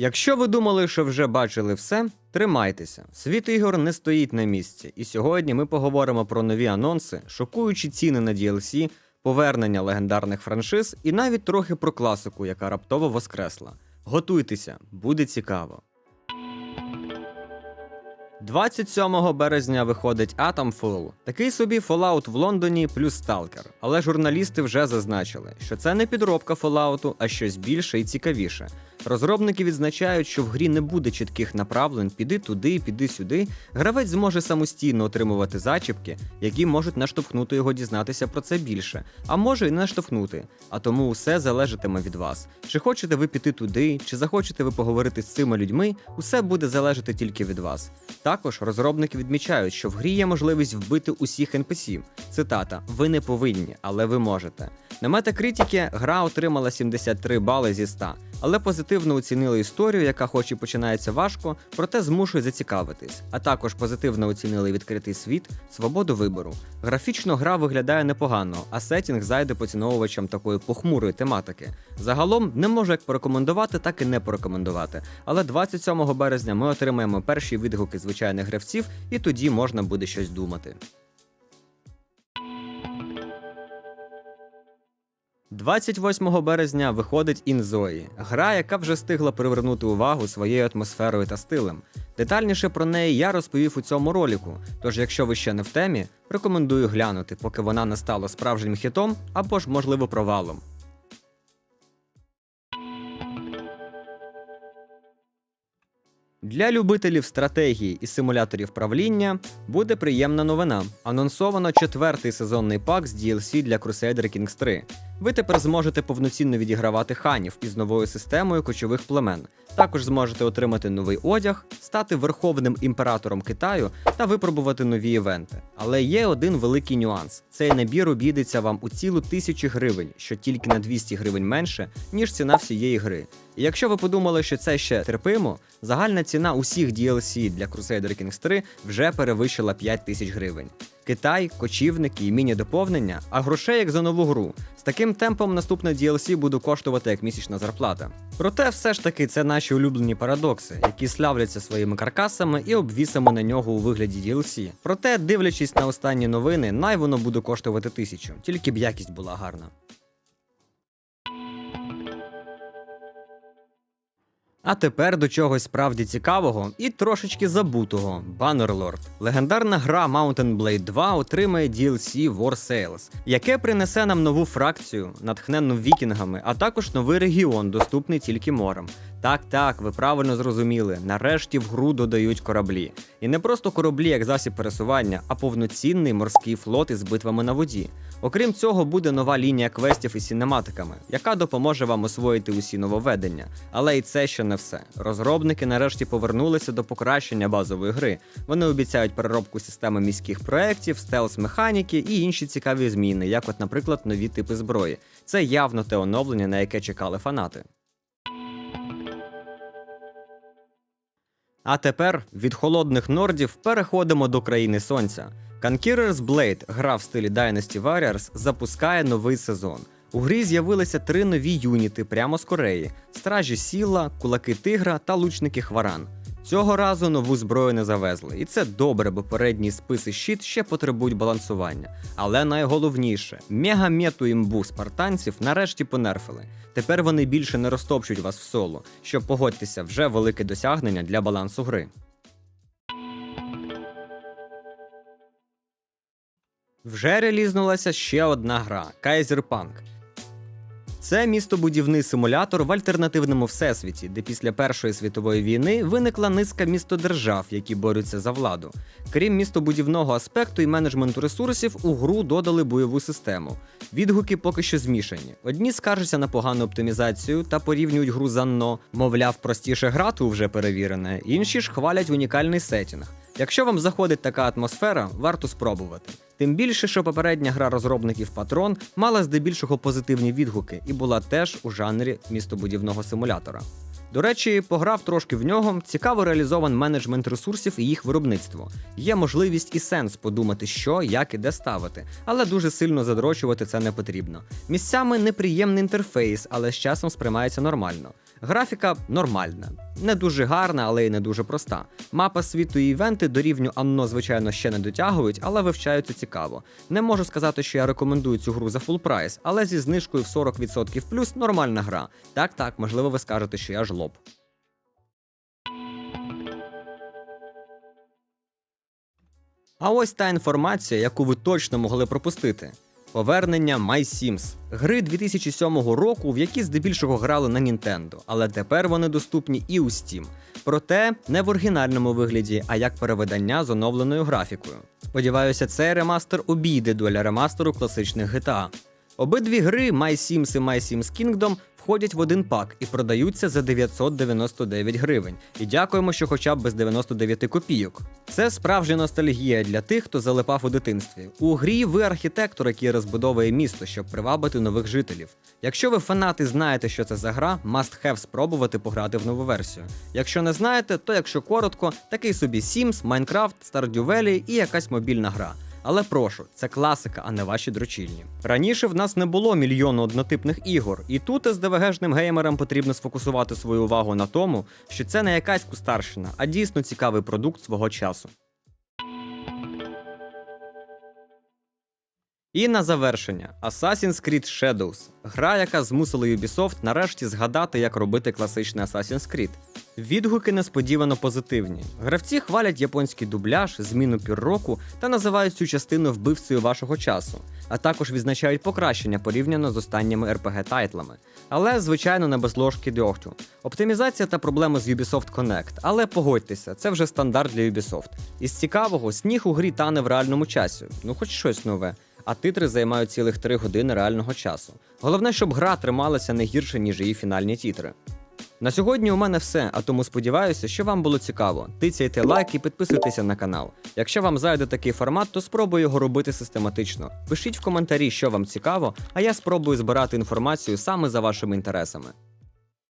Якщо ви думали, що вже бачили все, тримайтеся. Світ ігор не стоїть на місці, і сьогодні ми поговоримо про нові анонси, шокуючі ціни на DLC, повернення легендарних франшиз і навіть трохи про класику, яка раптово воскресла. Готуйтеся, буде цікаво. 27 березня виходить Atomfall. Такий собі Fallout в Лондоні плюс Stalker. Але журналісти вже зазначили, що це не підробка Fallout, а щось більше і цікавіше. Розробники відзначають, що в грі не буде чітких направлень піди туди, піди сюди. Гравець зможе самостійно отримувати зачіпки, які можуть наштовхнути його дізнатися про це більше, а може і не наштовхнути. А тому усе залежатиме від вас. Чи хочете ви піти туди, чи захочете ви поговорити з цими людьми, усе буде залежати тільки від вас. Також розробники відмічають, що в грі є можливість вбити усіх NPC. Цитата: Ви не повинні, але ви можете. На метакритіки гра отримала 73 бали зі 100, але позитивно оцінили історію, яка хоч і починається важко, проте змушує зацікавитись. А також позитивно оцінили відкритий світ, свободу вибору. Графічно гра виглядає непогано, а сетінг зайде поціновувачам такої похмурої тематики. Загалом не можу як порекомендувати, так і не порекомендувати. Але 27 березня ми отримаємо перші відгуки звичайних гравців, і тоді можна буде щось думати. 28 березня виходить Інзої, гра, яка вже встигла привернути увагу своєю атмосферою та стилем. Детальніше про неї я розповів у цьому ролику. Тож, якщо ви ще не в темі, рекомендую глянути, поки вона не стала справжнім хітом або ж, можливо, провалом. Для любителів стратегії і симуляторів правління буде приємна новина. Анонсовано четвертий сезонний пак з DLC для Crusader Kings 3. Ви тепер зможете повноцінно відігравати ханів із новою системою кочових племен. Також зможете отримати новий одяг, стати верховним імператором Китаю та випробувати нові івенти. Але є один великий нюанс: цей набір обійдеться вам у цілу тисячу гривень, що тільки на 200 гривень менше, ніж ціна всієї гри. І якщо ви подумали, що це ще терпимо, загальна ціна усіх DLC для Crusader Kings 3 вже перевищила 5 тисяч гривень. Китай, кочівники і міні-доповнення, а грошей як за нову гру. З таким темпом наступне DLC буде коштувати як місячна зарплата. Проте, все ж таки, це наші улюблені парадокси, які славляться своїми каркасами і обвісами на нього у вигляді DLC. Проте, дивлячись на останні новини, най воно буде коштувати тисячу, тільки б якість була гарна. А тепер до чогось справді цікавого і трошечки забутого Bannerlord. Легендарна гра Mountain Blade 2 отримає DLC War Sales, яке принесе нам нову фракцію, натхненну вікінгами, а також новий регіон, доступний тільки морем. Так, так, ви правильно зрозуміли. Нарешті в гру додають кораблі. І не просто кораблі як засіб пересування, а повноцінний морський флот із битвами на воді. Окрім цього, буде нова лінія квестів із синематиками, яка допоможе вам освоїти усі нововведення. Але і це ще не все. Розробники нарешті повернулися до покращення базової гри. Вони обіцяють переробку системи міських проєктів, стелс-механіки і інші цікаві зміни, як, от, наприклад, нові типи зброї. Це явно те оновлення, на яке чекали фанати. А тепер від холодних нордів переходимо до країни сонця. Conqueror's Blade, гра в стилі Dynasty Warriors, запускає новий сезон. У грі з'явилися три нові юніти прямо з Кореї: стражі сіла, кулаки тигра та лучники хваран. Цього разу нову зброю не завезли, і це добре, бо передній спис і щит ще потребують балансування. Але найголовніше, мегамету імбу спартанців нарешті понерфили. Тепер вони більше не розтопчуть вас в соло, що погодьтеся, вже велике досягнення для балансу гри. Вже релізнулася ще одна гра Kaiserpunk. Це містобудівний симулятор в альтернативному всесвіті, де після Першої світової війни виникла низка містодержав, які борються за владу. Крім містобудівного аспекту і менеджменту ресурсів, у гру додали бойову систему. Відгуки поки що змішані. Одні скаржаться на погану оптимізацію та порівнюють гру з Анно, мовляв, простіше грати вже перевірене, інші ж хвалять унікальний сетінг. Якщо вам заходить така атмосфера, варто спробувати. Тим більше, що попередня гра розробників Патрон мала здебільшого позитивні відгуки і була теж у жанрі містобудівного симулятора. До речі, пограв трошки в нього, цікаво реалізован менеджмент ресурсів і їх виробництво. Є можливість і сенс подумати, що, як і де ставити, але дуже сильно задрочувати це не потрібно. Місцями неприємний інтерфейс, але з часом сприймається нормально. Графіка нормальна, не дуже гарна, але й не дуже проста. Мапа світу і івенти до рівню Анно, звичайно, ще не дотягують, але вивчаються цікаво. Не можу сказати, що я рекомендую цю гру за фул прайс, але зі знижкою в 40% плюс нормальна гра. Так, так, можливо, ви скажете, що я жлоб. А ось та інформація, яку ви точно могли пропустити. Повернення My Sims. Гри 2007 року, в які здебільшого грали на Nintendo, але тепер вони доступні і у Steam. Проте не в оригінальному вигляді, а як перевидання з оновленою графікою. Сподіваюся, цей ремастер обійде доля ремастеру класичних GTA. Обидві гри My Sims і My Sims Kingdom входять в один пак і продаються за 999 гривень. І дякуємо, що хоча б без 99 копійок. Це справжня ностальгія для тих, хто залипав у дитинстві. У грі ви архітектор, який розбудовує місто, щоб привабити нових жителів. Якщо ви фанати знаєте, що це за гра, must have спробувати пограти в нову версію. Якщо не знаєте, то якщо коротко, такий собі Sims, Minecraft, Stardew Valley і якась мобільна гра. Але прошу, це класика, а не ваші дрочільні. Раніше в нас не було мільйону однотипних ігор, і тут СДВГшним геймерам потрібно сфокусувати свою увагу на тому, що це не якась кустарщина, а дійсно цікавий продукт свого часу. І на завершення Assassin's Creed Shadows гра, яка змусила Ubisoft нарешті згадати, як робити класичний Assassin's Creed. Відгуки несподівано позитивні. Гравці хвалять японський дубляж, зміну півроку та називають цю частину вбивцею вашого часу, а також відзначають покращення порівняно з останніми rpg тайтлами. Але, звичайно, не без ложки дьогтю. Оптимізація та проблеми з Ubisoft Connect. Але погодьтеся, це вже стандарт для Ubisoft. Із цікавого, сніг у грі тане в реальному часі, ну хоч щось нове. А титри займають цілих 3 години реального часу. Головне, щоб гра трималася не гірше, ніж її фінальні тітри. На сьогодні у мене все, а тому сподіваюся, що вам було цікаво. Тицяйте лайк і підписуйтеся на канал. Якщо вам зайде такий формат, то спробую його робити систематично. Пишіть в коментарі, що вам цікаво, а я спробую збирати інформацію саме за вашими інтересами.